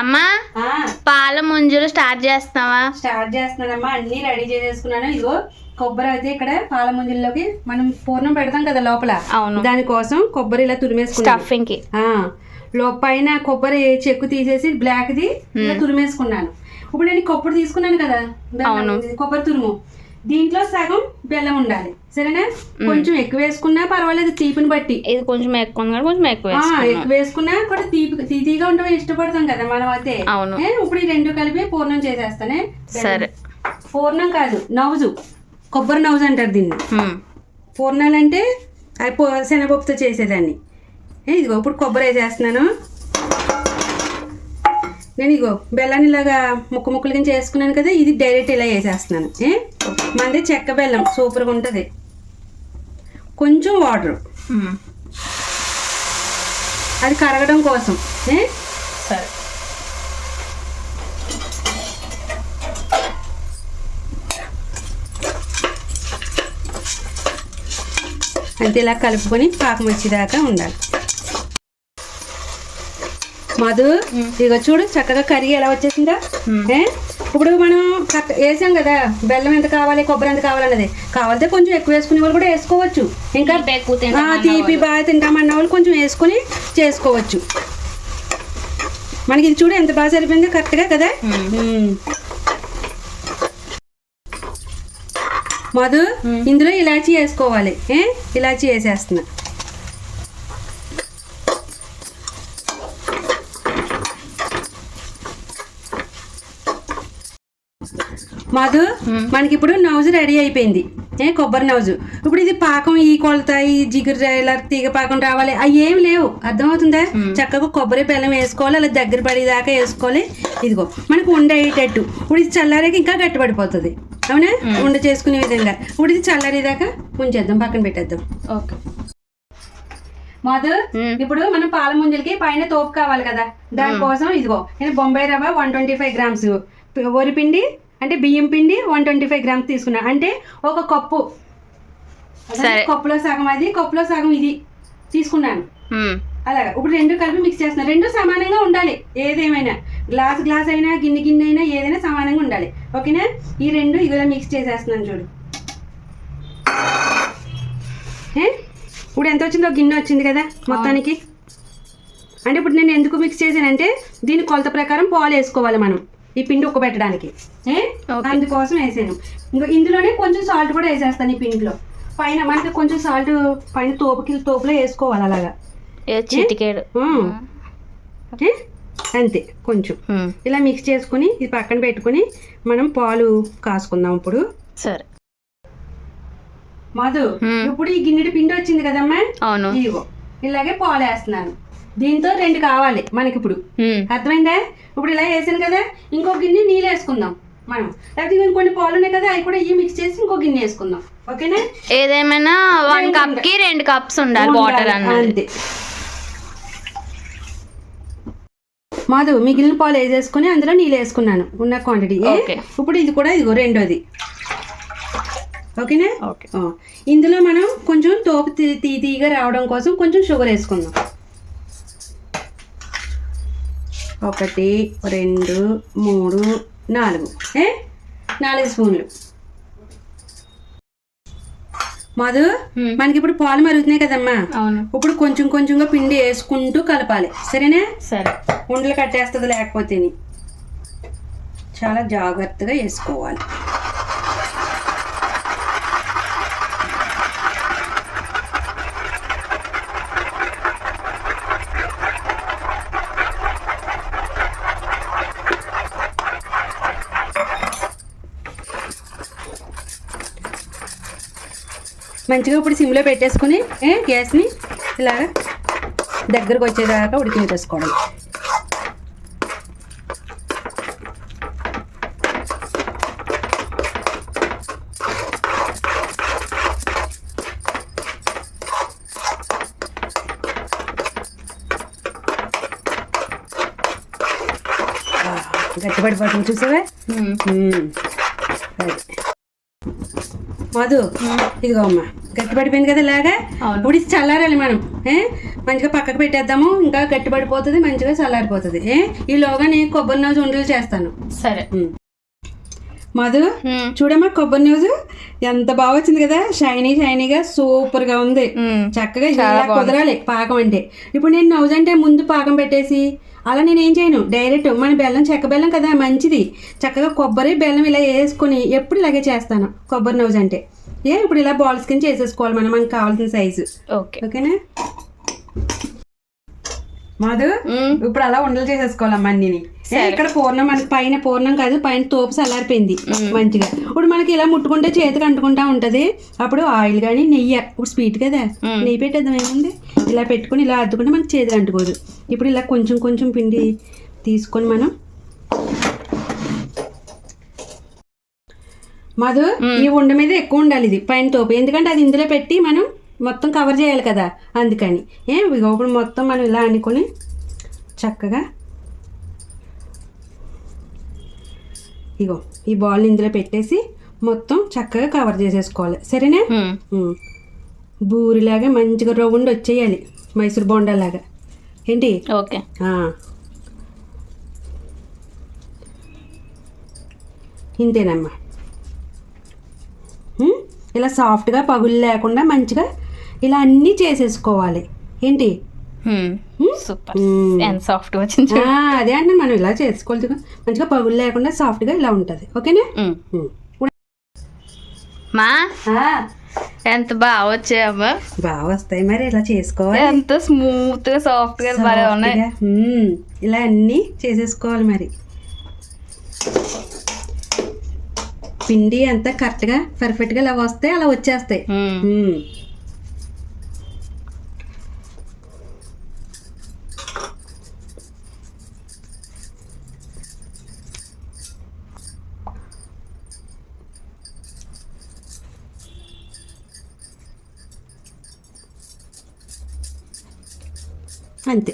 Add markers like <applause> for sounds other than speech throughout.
అమ్మా పాల ముంజులు స్టార్ట్ చేస్తావా? స్టార్ట్ చేస్తున్నానమ్మా అన్ని రెడీ చేసేసుకున్నాను. ఇదిగో కొబ్బరి అయితే ఇక్కడ పాల ముంజల్లోకి మనం పూర్ణం పెడతాం కదా లోపల. అవును. దానికోసం కొబ్బరి ఇలా తురిమేసుకున్నాను. స్టఫింగ్కి పైన కొబ్బరి చెక్కు తీసేసి బ్లాక్ది ఇలా తురిమేసుకున్నాను. ఇప్పుడు నేను కొబ్బరి తీసుకున్నాను కదా. కొబ్బరి తురుము. దీంట్లో సగం బెల్లం ఉండాలి. సరేనా? కొంచెం ఎక్కువ వేసుకున్నా పర్వాలేదు తీపిని బట్టి. ఇది కొంచెం ఎక్కువ ఉంది కొంచెం ఎక్కువ. ఎక్కువ వేసుకున్నా కూడా తీపి తీపిగా ఉండడం ఇష్టపడతాం కదా మనం అయితే. అవును. ఇప్పుడు ఈ రెండు కలిపి పూర్ణం చేసేస్తానే. సరే. పూర్ణం కాదు నవ్జు కొబ్బరి నవ్జు అంటారు దీన్ని. పూర్ణాలు అంటే అవి శనగపప్పుతో చేసేదాన్ని. ఏ, ఇదిగో ఇప్పుడు కొబ్బరి వేసేస్తున్నాను. నేను ఇగో బెల్లాన్ని ఇలాగా ముక్క ముక్కలు కింద చేసుకున్నాను కదా ఇది డైరెక్ట్ ఇలా వేసేస్తున్నాను. ఏ మనది చెక్క బెల్లం సూపర్గా ఉంటుంది. కొంచెం వాటర్. అది కరగడం కోసం. సరే. అంతే ఇలా కలుపుకొని పాకం వచ్చేదాకా ఉండాలి. మధు ఇగో చూడు చక్కగా కరిగి ఎలా వచ్చేసిందా? ఇప్పుడు మనం కట్ వేసాం కదా బెల్లం ఎంత కావాలి కొబ్బరి ఎంత కావాలన్నది. కావాలంటే కొంచెం ఎక్కువ వేసుకునే వాళ్ళు కూడా వేసుకోవచ్చు. ఇంకా తీపి బాగా తింటామన్న వాళ్ళు. కొంచెం వేసుకొని చేసుకోవచ్చు. మనకి ఇది చూడు ఎంత బాగా సరిపోయిందో కరెక్ట్గా కదా. మధు ఇందులో ఇలాచీ వేసుకోవాలి. ఏ? ఇలాచీ వేసేస్తున్నా. మధు మనకి ఇప్పుడు నౌజు రెడీ అయిపోయింది. ఏ కొబ్బరి నౌజు. ఇప్పుడు ఇది పాకం ఈ కొలత ఈ జిగురు ఇలా తీగ పాకం రావాలి. అవి ఏమి లేవు. అర్థమవుతుందా? చక్కగా కొబ్బరి బెల్లం వేసుకోవాలి అలా దగ్గర పడేదాకా వేసుకోవాలి. ఇదిగో మనకు ఉండ అయ్యేటట్టు ఇప్పుడు ఇది చల్లారాక ఇంకా గట్టిపడిపోతుంది. అవునా? ఉండ చేసుకునే విధంగా. ఇప్పుడు ఇది చల్లారేదాకా ఉంచేద్దాం. పక్కన పెట్టేద్దాం. ఓకే. మధు. ఇప్పుడు మనం పాల ముంజలకి పైన తోపు కావాలి కదా. దానికోసం ఇదిగో నేను బొంబాయి రవ్వ వన్ ట్వంటీ ఫైవ్ గ్రామ్స్. వరి పిండి అంటే బియ్యం పిండి వన్ ట్వంటీ ఫైవ్ గ్రామ్స్ తీసుకున్నా. అంటే ఒక కప్పు. కప్పులో సగం అది కప్పులో సగం ఇది తీసుకున్నాను. అలాగా. ఇప్పుడు రెండు కలిపి మిక్స్ చేస్తున్నా. రెండు సమానంగా ఉండాలి. ఏదేమైనా. గ్లాస్ గ్లాస్ అయినా గిన్నె గిన్నె అయినా ఏదైనా సమానంగా ఉండాలి. ఓకేనా? ఈ రెండు ఇదిగో మిక్స్ చేసేస్తున్నాను చూడు. ఏ? ఇప్పుడు ఎంత వచ్చిందో గిన్నె వచ్చింది కదా మొత్తానికి. అంటే ఇప్పుడు నేను ఎందుకు మిక్స్ చేశానంటే దీని కొలత ప్రకారం పాలు వేసుకోవాలి మనం. ఈ పిండి ఉక్కబెట్టడానికి. అందుకోసం వేసాను. ఇంకా ఇందులోనే కొంచెం సాల్ట్ కూడా వేసేస్తాను ఈ పిండిలో. పైన మనకి కొంచెం సాల్ట్ పైన తోపుకి తోపులో వేసుకోవాలి అలాగా. చిటికేడు? అంతే కొంచెం. ఇలా మిక్స్ చేసుకుని ఇది పక్కన పెట్టుకుని మనం పాలు కాసుకుందాం ఇప్పుడు. సరే. మధు. ఇప్పుడు ఈ గిన్నెడి పిండి వచ్చింది కదమ్మా? అవును. ఇలాగే పాలు వేస్తున్నాను దీంతో రెండు కావాలి మనకి ఇప్పుడు. అర్థమైందా? ఇప్పుడు ఇలా వేసాను కదా ఇంకో గిన్నె నీళ్ళు వేసుకుందాం మనం. లేకపోతే ఇంకొన్ని పాలు ఉన్నాయి కదా అవి కూడా ఇవి మిక్స్ చేసి ఇంకో గిన్నె వేసుకుందాం. ఓకేనా? ఏదేమైనా వన్ కప్కి రెండు కప్స్ ఉండాలి వాటర్ అంతే. మాధు మిగిలిన పాలు వేసేసుకుని అందులో నీళ్ళు వేసుకున్నాను. ఉన్న క్వాంటిటీ. ఇప్పుడు ఇది కూడా ఇదిగో రెండోది. ఓకేనా? ఇందులో మనం కొంచెం తోపు తీ- తీ తీగా రావడం కోసం కొంచెం షుగర్ వేసుకుందాం. ఒకటి రెండు మూడు నాలుగు. ఏ? నాలుగు స్పూన్లు. మధు. మనకి ఇప్పుడు పాలు మరుగుతున్నాయి కదమ్మా. అవును. ఇప్పుడు కొంచెం కొంచెంగా పిండి వేసుకుంటూ కలపాలి. సరేనా? సరే. ఉండలు కట్టేస్తుంది లేకపోతే చాలా జాగ్రత్తగా వేసుకోవాలి. మంచిగా ఇప్పుడు సిమ్లో పెట్టేసుకుని గ్యాస్ని ఇలాగా దగ్గరకు వచ్చేదాకా ఉడికించేసుకోవడం గట్టిపడిపోతుంది చూసావా హ్మ్. మ్మ్. అది. మధు ఇదిగో అమ్మ గట్టిపడిపోయింది కదా ఇలాగా? అవును. ఇప్పుడు ఇది చల్లారాలి మనం ఏ? మంచిగా పక్కకు పెట్టేద్దాము ఇంకా గట్టిపడిపోతుంది మంచిగా చల్లారిపోతుంది ఏ? ఈలోగా నేను కొబ్బరి నూజు ఉండలు చేస్తాను. సరే. మధు చూడమ్మా కొబ్బరి న్యూస్ ఎంత బాగా వచ్చింది కదా? షైనీ షైనీగా సూపర్గా ఉంది. చక్కగా కుదరాలి పాకం అంటే. ఇప్పుడు నేను నవ్వు అంటే ముందు పాకం పెట్టేసి అలా నేను ఏం చేయను? డైరెక్ట్ మన బెల్లం చెక్క బెల్లం కదా మంచిది. చక్కగా కొబ్బరి బెల్లం ఇలా వేసుకొని ఎప్పుడు ఇలాగే చేస్తాను కొబ్బరి నవ్వు అంటే. ఏ ఇప్పుడు ఇలా బాల్స్ కింద చేసేసుకోవాలి మనం మనకు కావాల్సిన సైజు. ఓకే. ఓకేనా? మాధు ఇప్పుడు అలా ఉండలు చేసేసుకోవాలమ్మా అన్నిని. ఇక్కడ పూర్ణం మనకి పైన పూర్ణం కాదు పైన తోపు చల్లారిపోయింది మంచిగా. ఇప్పుడు మనకి ఇలా ముట్టుకుంటే చేతికి అంటుకుంటా ఉంటది. అప్పుడు ఆయిల్ కానీ నెయ్యి ఇప్పుడు స్వీట్ కదా. నెయ్యి పెట్టేద్దాం ఏముంది? ఇలా పెట్టుకుని ఇలా అద్దుకుంటే మనకి చేతికి అంటుకోదు. ఇప్పుడు ఇలా కొంచెం కొంచెం పిండి తీసుకొని మనం మధు ఈ ఉండ మీద ఎక్కువ ఉండాలి ఇది పైన తోపు. ఎందుకంటే అది ఇందులో పెట్టి మనం మొత్తం కవర్ చేయాలి కదా అందుకని. ఏం ఇప్పుడు మొత్తం మనం ఇలా అనుకొని చక్కగా ఇగో ఈ బాల్ ఇందులో పెట్టేసి మొత్తం చక్కగా కవర్ చేసేసుకోవాలి. సరేనా. బూరిలాగా మంచిగా రౌండ్ వచ్చేయాలి మైసూర్ బొండాలాగా ఏంటి? ఓకే. ఇంతేనమ్మా. ఇలా సాఫ్ట్గా పగులు లేకుండా మంచిగా ఇలా అన్నీ చేసేసుకోవాలి. ఏంటి? సూపర్. సాఫ్ట్ వచ్చింది అదే అంటే మనం ఇలా చేసుకోవాలి. మంచిగా పగులు లేకుండా సాఫ్ట్గా ఇలా ఉంటుంది. ఓకేనా? మా? ఎంత బాగా వచ్చాయమ్మా బాగా వస్తాయి మరి ఇలా చేసుకోవాలి. ఎంత స్మూత్గా సాఫ్ట్గా బాగా ఉన్నాయి ఇలా అన్నీ చేసేసుకోవాలి మరి. పిండి అంతా కరెక్ట్గా పర్ఫెక్ట్గా ఇలా వస్తే అలా వచ్చేస్తాయి ఉమ్. ఉమ్. అంతే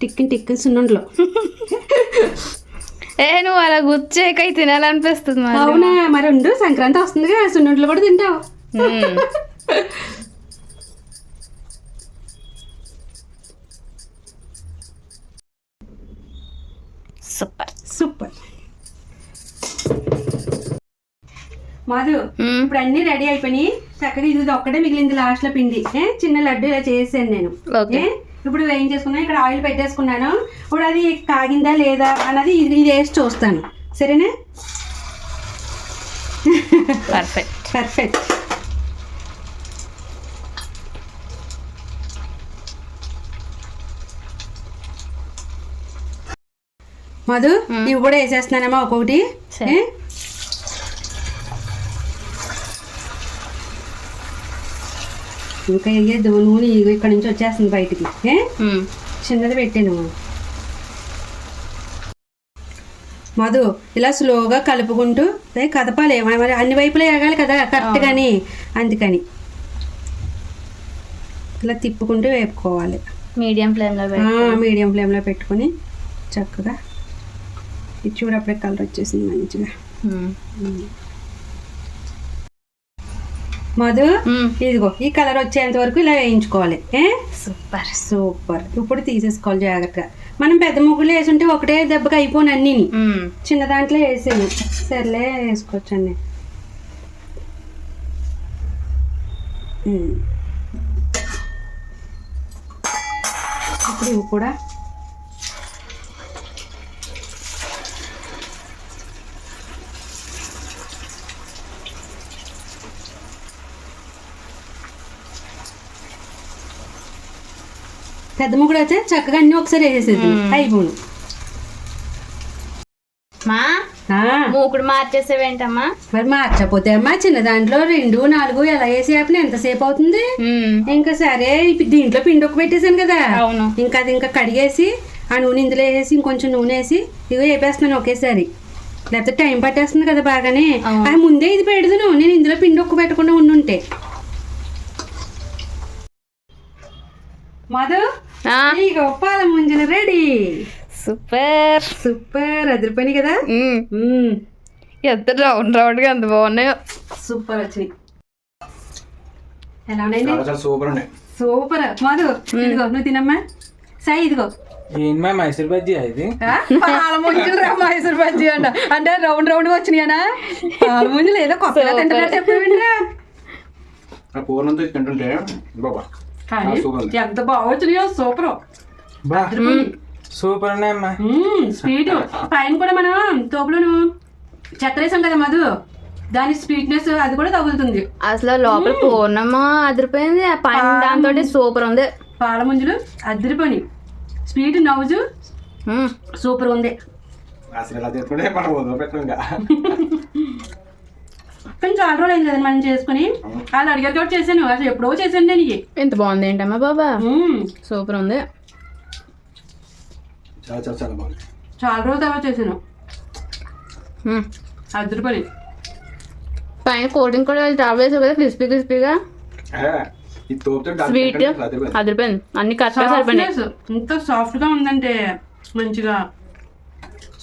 టిక్కిన్ టిక్కిన్ సున్నుండలో <laughs> ఏ నువ్వు అలా గుచ్చేకై తినాలనిపిస్తుంది మరి. అవునా మరి ఉండు సంక్రాంతి వస్తుందిగా సున్నుండలు కూడా తింటావు. సూపర్. సూపర్. మధు. ఇప్పుడు అన్ని రెడీ అయిపోయినాయి. చక్కగా ఇది ఒక్కటే మిగిలింది లాస్ట్లో పిండి చిన్న లడ్డు ఇలా చేసాను నేను. ఓకే. ఇప్పుడు ఏం చేసుకున్నాను? ఇక్కడ ఆయిల్ పెట్టేసుకున్నాను. ఇప్పుడు అది కాగిందా లేదా అన్నది ఇది ఇది వేసి చూస్తాను. సరేనా? పర్ఫెక్ట్ పర్ఫెక్ట్ మధు ఇవి కూడా వేసేస్తున్నానమ్మా ఒక్కొక్కటి సరే. ఏ? ఇంకా వేయద్దు నూనె ఇక్కడ నుంచి వచ్చేస్తుంది బయటికి. చిన్నది పెట్టాను. మధు ఇలా స్లోగా కలుపుకుంటూ కదపాలి. మరి అన్ని వైపులా ఎగాలి కదా కరెక్ట్గాని అందుకని. ఇలా తిప్పుకుంటూ వేపుకోవాలి. మీడియం ఫ్లేమ్లో ఆ, పెట్టి మీడియం ఫ్లేమ్లో పెట్టుకొని చక్కగా. ఇది చూడు అప్పుడే కలర్ వచ్చేసింది మంచిగా. మధు. ఇదిగో ఈ కలర్ వచ్చేంత వరకు ఇలా వేయించుకోవాలి. ఏ? సూపర్. సూపర్. ఇప్పుడు తీసేసుకోవాలి జాగ్రత్తగా. మనం పెద్ద ముగ్గులు వేసుంటే ఒకటే దెబ్బకి అయిపోను అన్నీని. ఉమ్. చిన్న దాంట్లో వేసాను సర్లే వేసుకోవచ్చండి. ఇప్పుడు ఇవి కూడా పెద్ద ముగ్గుడు అయితే చక్కగా అన్ని ఒకసారి మ్మ్. అయిపోను. మా. మూకుడు మార్చేసేవేంటమ్మా? మరి మార్చకపోతే అమ్మా చిన్న దాంట్లో రెండు నాలుగు ఎలా వేసి ఆపిన ఎంతసేపు అవుతుంది. ఇంకా సరే దీంట్లో పిండి ఒక పెట్టేశాను కదా. అవును. ఇంకా అది ఇంకా కడిగేసి ఆ నూనె ఇందులో వేసి ఇంకొంచెం నూనె వేసి ఇవి వేపేస్తున్నాను ఒకేసారి. లేకపోతే టైం పట్టేస్తుంది కదా బాగానే. అది ముందే ఇది పెడదును. నేను ఇందులో పిండి ఒక్క పెట్టకుండా ఉండుంటే. మధు ఆ, ఇక పాల ముంజలు రెడీ. సూపర్. సూపర్ అదిరిపోయినాయి కదా. ఎంత రౌండ్ రౌండ్గా ఎంత బాగున్నాయో. సూపర్ వచ్చినాయి. ఎలా సూపర్ అండి సూపర్. మధు ఇదిగో నువ్వు తినమ్మా. సాయి ఇదిగో. ఏంటి మా మైసూర్ బజ్జీ ఇది? ఆ? పాల ముంజులు రా మైసూర్ బజ్జీ అంట. అంటే రౌండ్ రౌండ్ వచ్చినాయనా? పాల ముంజులు ఏదో కొత్తగా తింటున్నట్టు పూర్ణంతో తింటుంటే బాబా. కానీ. ఎంత బాగా వచ్చినాయో సూపర్ బా సూపర్ ఉన్నాయమ్మా స్వీట్ పైన కూడా మనం తోపులోను చక్కెర వేసాం కదా మధు దాని స్వీట్నెస్ అది కూడా తగులుతుంది అసలు లోపల పూర్ణమా అదిరిపోయింది ఆ పైన దాంతో సూపర్ ఉంది పాల ముంజులు అద్దరిపోయి స్వీట్ నవ్వుజు. సూపర్ ఉంది అసలు ఇలా తింటుంటే మనం వదిలిపెట్టం ఇంకా కానీ చాలా రోజులు అయింది కదా మనం చేసుకుని. వాళ్ళు అడిగారు కాబట్టి చేశాను. అసలు ఎప్పుడో చేశాను నేను. ఎంత బాగుంది ఏంటమ్మా బాబా. సూపర్ ఉంది. చాలా చాలా చాలా బాగుంది. చాలా రోజుల తర్వాత చేశాను. అద్దరిపోయి పైన. కోల్డ్ డ్రింక్ కూడా చేసావు కదా క్రిస్పీ క్రిస్పీగా. స్వీట్ అదిరిపోయింది. అన్ని కరెక్ట్గా సరిపోయినాయి. సాఫ్ట్నెస్ ఎంత సాఫ్ట్గా ఉందంటే మంచిగా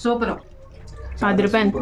సూపర్. అదిరిపోయింది.